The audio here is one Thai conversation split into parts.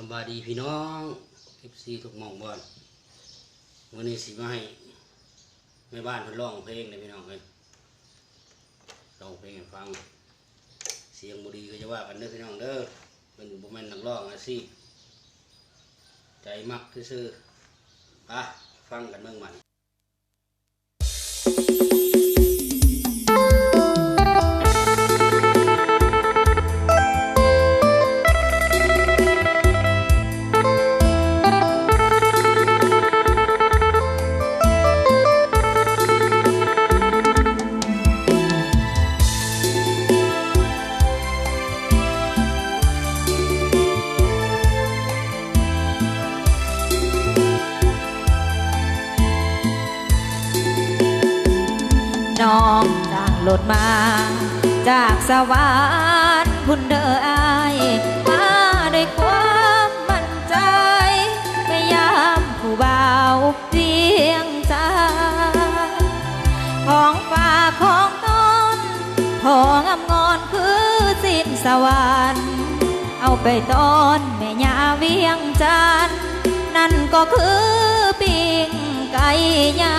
สบายดีพี่น้องคลิปซีทุกมองบอลวันนี้สิมาให้แม่บ้านเพิ่นร้องเพลงเลยพี่น้องเลยร้องเพลงให้ฟัง เสียงบุดีก็จะว่ากันเด้อพี่น้องเด้อเป็นบุแมนนักร้องอาชีพใจมักซื่อๆอะฟังกันเมื่องมัน น้องจ้างรถมา จากสวรรค์พุ่นเดออายมาด้วยความมั่นใจ ไม่ยามผู้เบาเพียงใจของฝากของต้นของอำงอนคือสิ้นสวรรค์เอาไปตอนแม่ยาเวียงจันนั่นก็คือปิงไก่ยา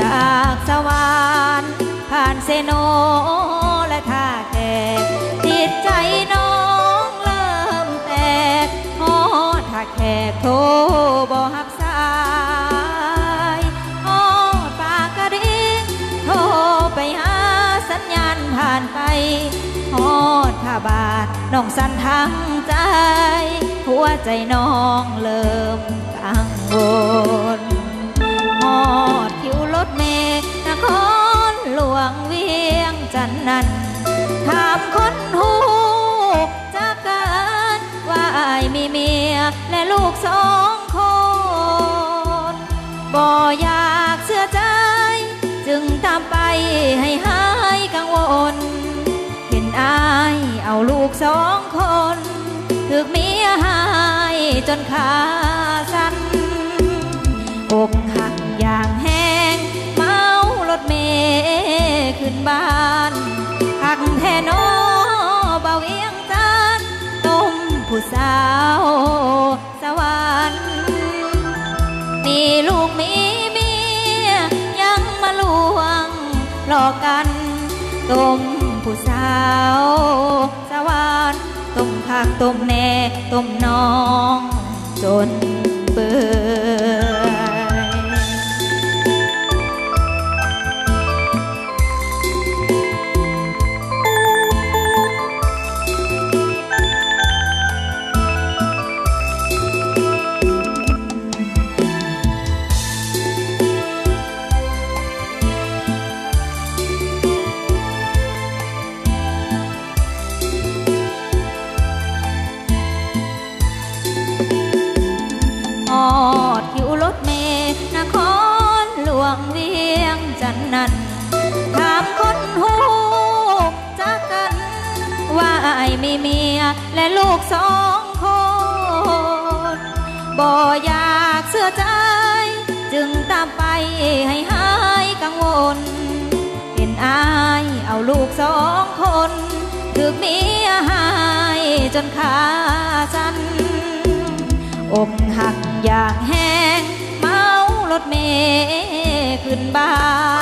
จากสวรรค์ผ่านเซโนและท่าแขกจิตใจน้องเริ่มแตกฮอดท่าแขกโทรบอหับสายฮอดปากกระดิ่งโทรไปหาสัญญาณผ่านไปฮอดท่าบาทน้องสั่นทั้งใจ หัวใจน้องเริ่มกังวลหอ ครหลวงเวียงจันนั้นถามคนหูจากกันว่าอายมีเมียและลูกสองคนบ่อยากเสื่อใจ จึงตามไปให้หายกังวล เห็นอายเอาลูกสองคนถึกเมียหายจนขาสั่นอกหัก ถเมย์ขึ้นบ้านหักแท่นอเบาเวียงจันต้มผู้สาว สวรรค์มีลูกมีเมียยังมาลวงหลอกกันต้มผู้สาว สวรรค์ต้มคักต้มแน่ต้มน้อง จนเปื่อ เมียและลูกสองคน บ่อยากเสื่อใจ จึงตามไปให้หายกังวลเห็นอายเอาลูกสองคนถึกเมียหายจนขาสั่นอกหักอย่างแห้งเมารถเมย์ขึ้นบ้าน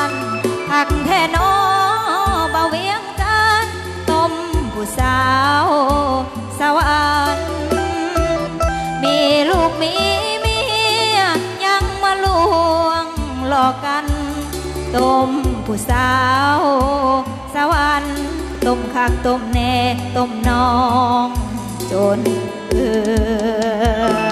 ต้มผู้สาว สวรรค์ต้มคักต้มแน่ต้มน้อง จนเออ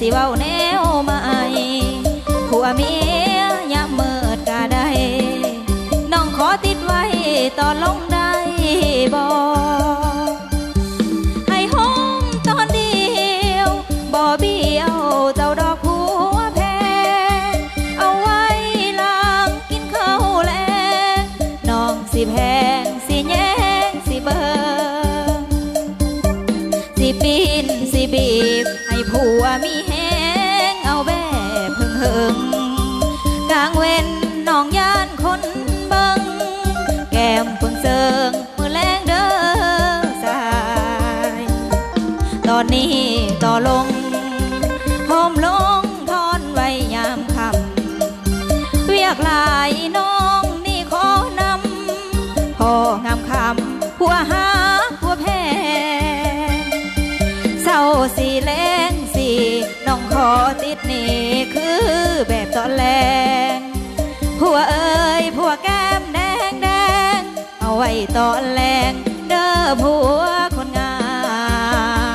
สิเว้าแนวใหม่ผัวเมียยามเมิดกะได้ น้องขอติดไว้ตอนลงได้บ่างเว้นน้องย่านคนเบิงแก้มเพิ่งเซิงมือแรงเด้อสาย ตอนนี้ต่อลงหอมลงทอนไว้ยามคำเวียกลายน้องนี่ขอนำพองามคำผัวหาผัวแพงเศร้าสีแรงสีน้อง ติดหนี่คือแบบตอนแรงผัวเอ้ยผัวแก้มแดงแดงเอาไว้ตอนแรงเด้อผัวคนงา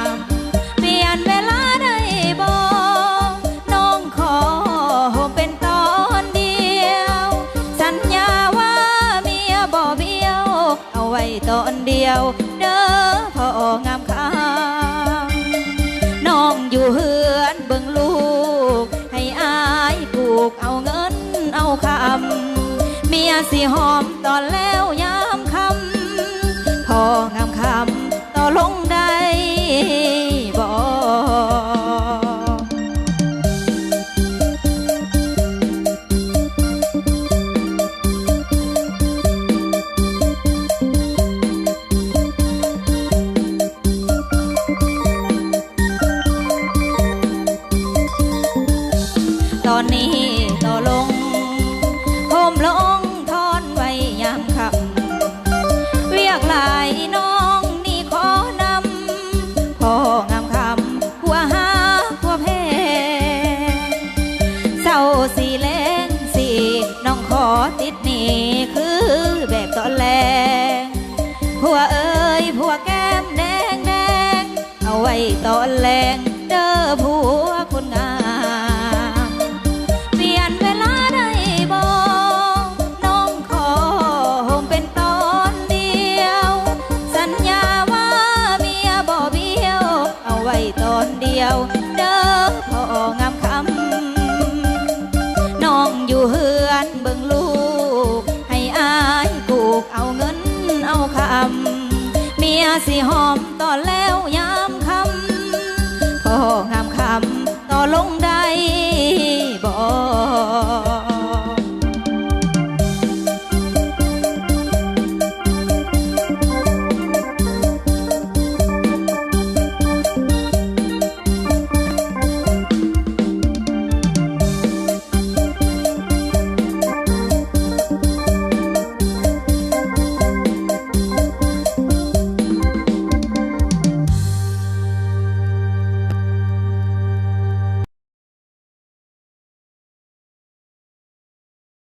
มเปลี่ยนเวลาได้บ่น้องขอเป็นตอนเดียว สัญญาว่าเมียบ่เบี้ยว เอาไว้ตอนเดียวเด้อพองามคำน้องอยู่เฮือ กเอาเงินเอาคำเมียสิหอมตอนแล้วยามคำพองามคำต่อลง งามคำหัวหาหัวแพงเศร้าสีแรงสีน้องขอติดหนีคือแบบตอนแรงผัวเอ้ยผัวแก้มแดงแดงเอาไว้ตอนแรง สิหอมต่อแล้ว